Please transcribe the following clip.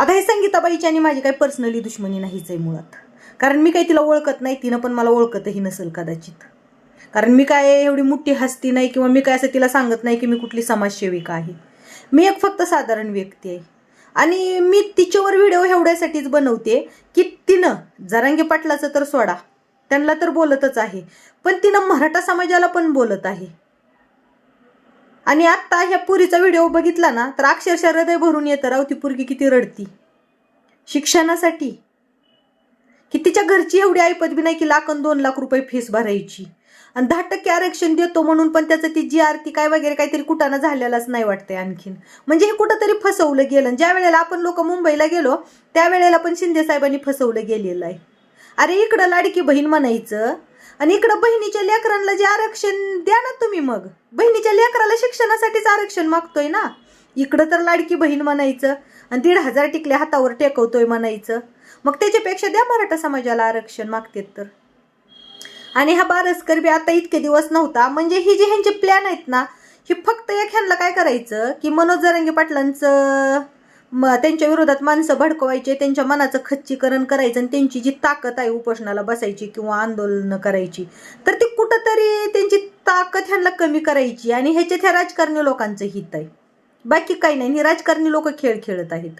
आता हे संगीताबाईची आणि माझी काही पर्सनली दुश्मनी नाहीच आहे मुळात. कारण मी काही तिला ओळखत नाही तिनं पण मला ओळखतही नसेल कदाचित. कारण मी काय एवढी मोठी हस्ती नाही किंवा मी काय असं तिला सांगत नाही की मी कुठली समाजसेविका आहे. मी एक फक्त साधारण व्यक्ती आहे. आणि मी तिच्यावर व्हिडिओ एवढ्यासाठीच बनवते की तिनं जरांगे पाटलाचं तर सोडा त्यांना तर बोलतच आहे. पण तिनं मराठा समाजाला पण बोलत आहे. आणि आत्ता ह्या पुरीचा व्हिडिओ बघितला ना तर अक्षरशः हृदय भरून येतं राव ती पुरगी किती रडती. शिक्षणासाठी. की तिच्या घरची एवढी ऐपत बी नाही की लाख दोन लाख रुपये फीस भरायची. आणि दहा टक्के आरक्षण देतो म्हणून पण त्याचं ती जी आरती काय वगैरे काहीतरी कुठानं झालेलाच नाही वाटतंय आणखीन. म्हणजे हे कुठंतरी फसवलं गेलं. ज्या वेळेला आपण लोक मुंबईला गेलो त्यावेळेला पण शिंदे साहेबांनी फसवलं गेलेलं आहे. अरे इकडं लाडकी बहीण म्हणायचं आणि इकडं बहिणीच्या लेकरांना जे आरक्षण द्या ना तुम्ही मग. बहिणीच्या लेकराला शिक्षणासाठीच आरक्षण मागतोय ना. इकडं तर लाडकी बहीण म्हणायचं आणि दीड हजार टिकले हातावर टेकवतोय म्हणायचं. मग त्याच्यापेक्षा द्या मराठा समाजाला आरक्षण मागतेत तर. आणि हा बारसकर बी आता इतके दिवस नव्हता. म्हणजे ही जी ह्यांचे प्लॅन आहेत ना ही फक्त एक ह्यांना काय करायचं की मनोज जरांगे पाटलांचं म त्यांच्या विरोधात माणसं भडकवायचे त्यांच्या मनाचं खच्चीकरण करायचं आणि त्यांची जी ताकद आहे उपोषणाला बसायची किंवा आंदोलनं करायची तर ती कुठंतरी त्यांची ताकद ह्यांना कमी करायची आणि ह्याच्यात ह्या राजकारणी लोकांचं हित आहे. बाकी काही नाही हे राजकारणी लोक खेळ खेळत आहेत.